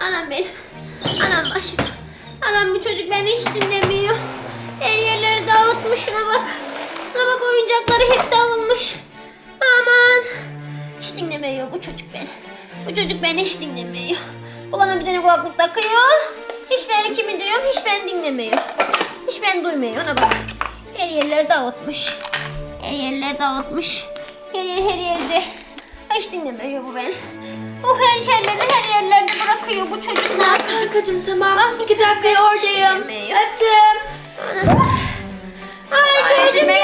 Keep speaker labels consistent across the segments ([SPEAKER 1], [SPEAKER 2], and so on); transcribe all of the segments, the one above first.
[SPEAKER 1] Anam benim. Anam başım. Anam bu çocuk beni hiç dinlemiyor. Her yerleri dağıtmış şuna bak. Şuna bak oyuncakları hep dağılmış. Aman. Hiç dinlemiyor bu çocuk beni. Bu çocuk beni hiç dinlemiyor. Kulağına bir tane kulaklık takıyor. Hiç beni kimi diyorum hiç beni dinlemiyor. Hiç beni duymuyor ona bak. Her yerleri dağıtmış. Her yerleri dağıtmış. Her yer her yerde. Hiç dinlemiyor bu beni. O her şeyleri her yerlerde bırakıyor bu çocuk ne yapıyor?
[SPEAKER 2] Kankacığım tamam.
[SPEAKER 1] Ah,
[SPEAKER 2] İki dakikaya oradayım. Öptüm.
[SPEAKER 1] Ay çocuğum geldin mi?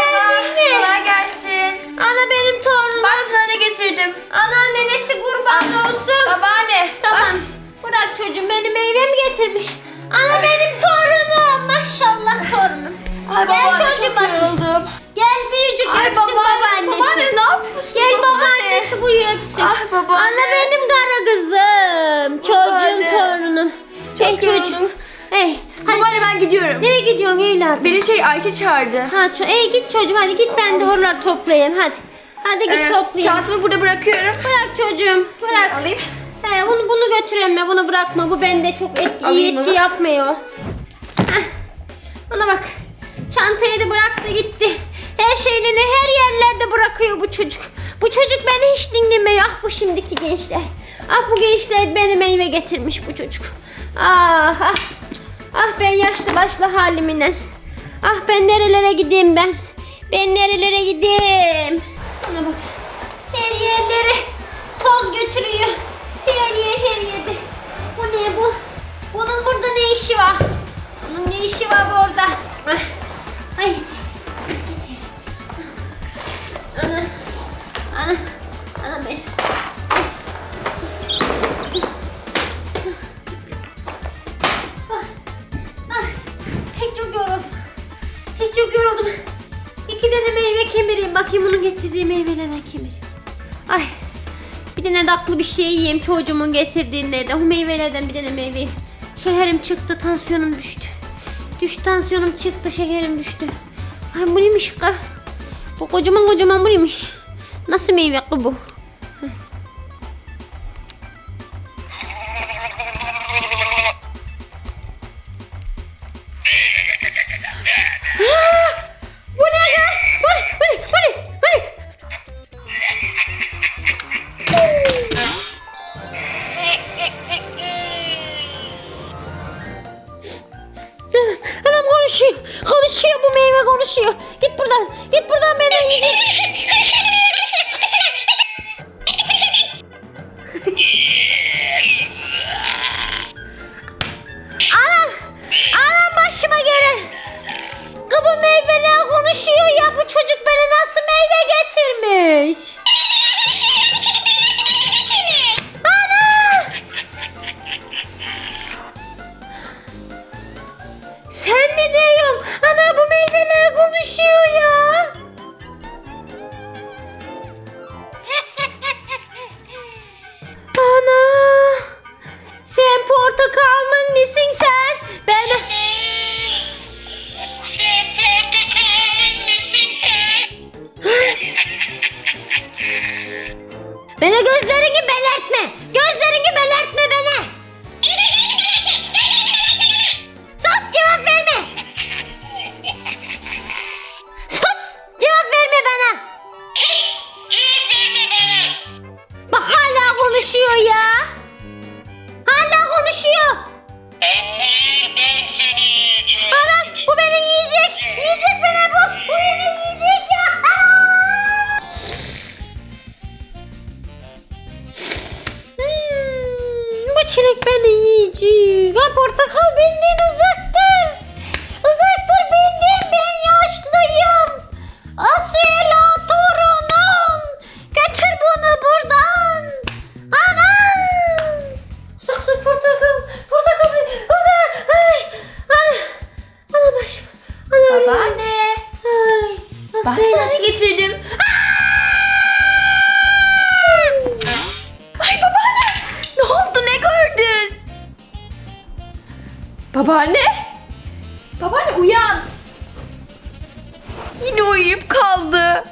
[SPEAKER 2] Kolay gelsin.
[SPEAKER 1] Ana benim torunum.
[SPEAKER 2] Bak sana ne getirdim.
[SPEAKER 1] Ana nenesi kurban olsun.
[SPEAKER 2] Babaanne.
[SPEAKER 1] Tamam. Bırak çocuğum benim meyve mi getirmiş? Ana benim torunum. Maşallah torunum.
[SPEAKER 2] Ay
[SPEAKER 1] Gel çocuğum bu öpsün.
[SPEAKER 2] Ah, babaanne.
[SPEAKER 1] Ana benim kara kızım. Çocuğum torunum.
[SPEAKER 2] Çok
[SPEAKER 1] Hey çocuğum.
[SPEAKER 2] yoruldum.
[SPEAKER 1] Hey. Hadi.
[SPEAKER 2] Babaanne ben gidiyorum.
[SPEAKER 1] Nereye gidiyorsun evladım?
[SPEAKER 2] Beni şey Ayşe çağırdı.
[SPEAKER 1] Ha, ço- Ey git çocuğum hadi git ben de horlar toplayayım hadi. Hadi git
[SPEAKER 2] Ee,
[SPEAKER 1] toplayayım.
[SPEAKER 2] Çantamı burada bırakıyorum.
[SPEAKER 1] Bırak çocuğum bırak.
[SPEAKER 2] Alayım.
[SPEAKER 1] He, bunu bunu götüreme bunu bırakma bu bende çok etki, iyi etki yapmıyor. Heh. Ona bak. Çantayı da bıraktı gitti. Her şeylerini her yerlerde bırakıyor bu çocuk. Bu çocuk beni hiç dinlemiyor. Ah bu şimdiki gençler. Ah bu gençler beni meyve getirmiş bu çocuk. Ah ah. Ah ben yaşlı başlı halimle. Ah ben nerelere gideyim ben. Ben nerelere gideyim. Ona bak. Her yerlere çok yoruldum. İki tane meyve kemireyim. Bakayım onun getirdiği meyvelerden kemireyim. Ay. Bir tane daklı bir şey yiyeyim çocuğumun getirdiğinde de. O meyvelerden bir tane meyve. Şekerim çıktı, tansiyonum düştü. Düştü, tansiyonum çıktı, şekerim düştü. Ay bu neymiş kız? Bu kocaman kocaman bu neymiş? Nasıl meyve bu? Konuşuyor. Konuşuyor bu meyve konuşuyor. Git buradan. Git buradan beni yiyecek. konuşuyor ya. Hala konuşuyor. Anam bu beni yiyecek. Yiyecek beni bu. Bu beni yiyecek ya. Hmm, bu çilek beni yiyecek. Ha portakal benden uzaktır. Ölüyorum.
[SPEAKER 2] Babaanne.
[SPEAKER 1] Ay.
[SPEAKER 2] Bak sana ne getirdim. Ay babaanne. Ne oldu ne gördün? Babaanne. Babaanne uyan. Yine uyuyup kaldı.